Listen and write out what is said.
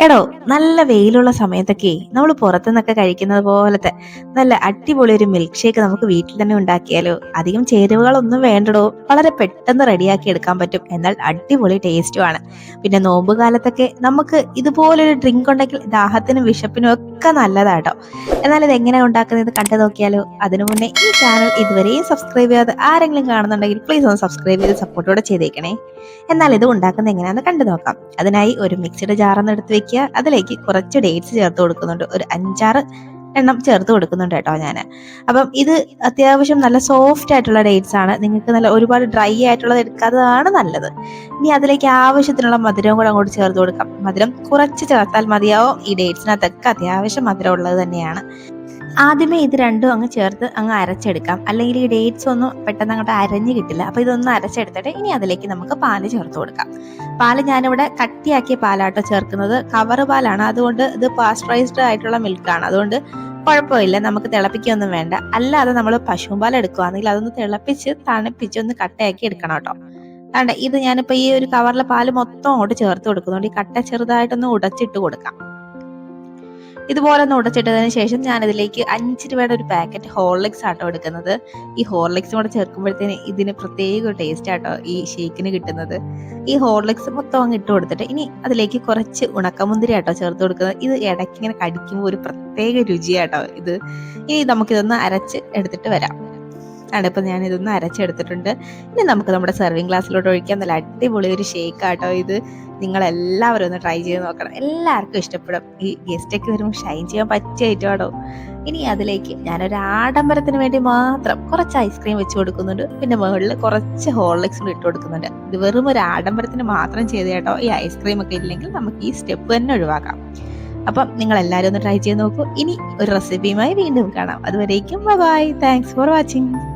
എടോ നല്ല വെയിലുള്ള സമയത്തൊക്കെ നമ്മൾ പുറത്തുനിന്നൊക്കെ കഴിക്കുന്നത് പോലത്തെ നല്ല അടിപൊളി ഒരു മിൽക്ക് ഷേക്ക് നമുക്ക് വീട്ടിൽ തന്നെ ഉണ്ടാക്കിയാലോ? അധികം ചേരുവകളൊന്നും വേണ്ടടോ. വളരെ പെട്ടെന്ന് റെഡിയാക്കി എടുക്കാൻ പറ്റും. എന്നാൽ അടിപൊളി ടേസ്റ്റുമാണ് പിന്നെ നോമ്പ് കാലത്തൊക്കെ നമുക്ക് ഇതുപോലൊരു ഡ്രിങ്ക് ഉണ്ടെങ്കിൽ ദാഹത്തിനും വിശപ്പിനും ഒക്കെ നല്ലതാട്ടോ. എന്നാൽ ഇത് എങ്ങനെ ഉണ്ടാക്കുന്നത് കണ്ടു നോക്കിയാലോ. അതിനു മുന്നേ ഈ ചാനൽ ഇതുവരെയും സബ്സ്ക്രൈബ് ചെയ്യാതെ ആരെങ്കിലും കാണുന്നുണ്ടെങ്കിൽ പ്ലീസ് ഒന്ന് സബ്സ്ക്രൈബ് ചെയ്ത് സപ്പോർട്ടോടെ ചെയ്തേക്കണേ. എന്നാൽ ഇത് ഉണ്ടാക്കുന്നത് എങ്ങനെയാണെന്ന് കണ്ടു നോക്കാം. അതിനായി ഒരു മിക്സിയുടെ ജാറൊന്ന് എടുത്ത് വെക്കുക. അതിലേക്ക് കുറച്ച് ഡേറ്റ്സ് ചേർത്ത് കൊടുക്കുന്നുണ്ട്. ഒരു അഞ്ചാറ് എണ്ണം ചേർത്ത് കൊടുക്കുന്നുണ്ട് കേട്ടോ ഞാൻ അപ്പം ഇത് അത്യാവശ്യം നല്ല സോഫ്റ്റ് ആയിട്ടുള്ള ഡേറ്റ്സ് ആണ്. നിങ്ങൾക്ക് നല്ല ഒരുപാട് ഡ്രൈ ആയിട്ടുള്ളത് എടുക്കാത്തതാണ് നല്ലത്. ഇനി അതിലേക്ക് ആവശ്യത്തിനുള്ള മധുരവും കൂടെ അങ്ങോട്ട് ചേർത്ത് കൊടുക്കാം. മധുരം കുറച്ച് ചേർത്താൽ മതിയാവും. ഈ ഡേറ്റ്സിനകത്തൊക്കെ അത്യാവശ്യം മധുരം ഉള്ളത് തന്നെയാണ്. ആദ്യമേ ഇത് രണ്ടും അങ്ങ് ചേർത്ത് അങ്ങ് അരച്ചെടുക്കാം. അല്ലെങ്കിൽ ഈ ഡേറ്റ്സ് ഒന്നും പെട്ടെന്ന് അങ്ങോട്ട് അരഞ്ഞു കിട്ടില്ല. അപ്പൊ ഇതൊന്ന് അരച്ചെടുത്തിട്ട് ഇനി അതിലേക്ക് നമുക്ക് പാൽ ചേർത്ത് കൊടുക്കാം. പാൽ ഞാനിവിടെ കട്ടിയാക്കിയ പാലാട്ടോ ചേർക്കുന്നത്. കവർ പാലാണ്. അതുകൊണ്ട് ഇത് പാസ്ചറൈസ്ഡ് ആയിട്ടുള്ള മിൽക്കാണ് അതുകൊണ്ട് കുഴപ്പമില്ല. നമുക്ക് തിളപ്പിക്കൊന്നും വേണ്ട. അല്ലാതെ നമ്മൾ പശുപാൽ എടുക്കുകയാണെങ്കിൽ അതൊന്ന് തിളപ്പിച്ച് തണുപ്പിച്ച് ഒന്ന് കട്ടയാക്കി എടുക്കണം കേട്ടോ. അതാണ്ട് ഇത് ഞാനിപ്പോൾ ഈ ഒരു കവറിലെ പാൽ മൊത്തം അങ്ങോട്ട് ചേർത്ത് കൊടുക്കുന്നുണ്ട്. ഈ കട്ട ചെറുതായിട്ടൊന്ന് ഉടച്ചിട്ട് കൊടുക്കാം. ഇതുപോലെ ഒന്ന് ഉടച്ചിട്ടതിന് ശേഷം ഞാൻ ഇതിലേക്ക് അഞ്ച് രൂപയുടെ ഒരു പാക്കറ്റ് ഹോർലിക്സ് ആട്ടോ എടുക്കുന്നത്. ഈ ഹോർലിക്സും കൂടെ ചേർക്കുമ്പോഴത്തേന് ഇതിന് പ്രത്യേക ഒരു ടേസ്റ്റ് ആട്ടോ ഈ ഷേക്കിന് കിട്ടുന്നത്. ഈ ഹോർലിക്സ് മൊത്തം അങ്ങ് ഇട്ട് കൊടുത്തിട്ട് ഇനി അതിലേക്ക് കുറച്ച് ഉണക്കമുന്തിരി ആട്ടോ ചേർത്ത് കൊടുക്കുന്നത്. ഇത് ഇടയ്ക്ക് ഇങ്ങനെ കടിക്കുമ്പോൾ ഒരു പ്രത്യേക രുചിയാട്ടോ ഇത്. ഇനി നമുക്കിതൊന്ന് അരച്ച് എടുത്തിട്ട് വരാം. അടുപ്പം ഞാൻ ഇതൊന്ന് അരച്ചെടുത്തിട്ടുണ്ട്. ഇനി നമുക്ക് നമ്മുടെ സെർവിങ് ഗ്ലാസ്സിലോട്ട് ഒഴിക്കാം. നല്ല അടിപൊളി ഒരു ഷേക്ക് ആട്ടോ ഇത്. നിങ്ങൾ എല്ലാവരും ഒന്ന് ട്രൈ ചെയ്ത് നോക്കണം. എല്ലാവർക്കും ഇഷ്ടപ്പെടും. ഈ ഗസ്റ്റൊക്കെ വരുമ്പോൾ ഷൈൻ ചെയ്യാൻ പറ്റിയ ഐറ്റമാണോ ഇനി അതിലേക്ക് ഞാനൊരു ആഡംബരത്തിന് വേണ്ടി മാത്രം കുറച്ച് ഐസ്ക്രീം വെച്ച് കൊടുക്കുന്നുണ്ട്. പിന്നെ മുകളിൽ കുറച്ച് ഹോർലിക്സ് ഇട്ട് കൊടുക്കുന്നുണ്ട്. ഇത് വെറും ഒരു ആഡംബരത്തിന് മാത്രം ചെയ്ത് കേട്ടോ. ഈ ഐസ്ക്രീം ഒക്കെ ഇല്ലെങ്കിൽ നമുക്ക് ഈ സ്റ്റെപ്പ് തന്നെ ഒഴിവാക്കാം. അപ്പം നിങ്ങൾ എല്ലാവരും ഒന്ന് ട്രൈ ചെയ്ത് നോക്കൂ. ഇനി ഒരു റെസിപ്പിയുമായി വീണ്ടും കാണാം. അതുവരേക്കും bye bye. Thanks for watching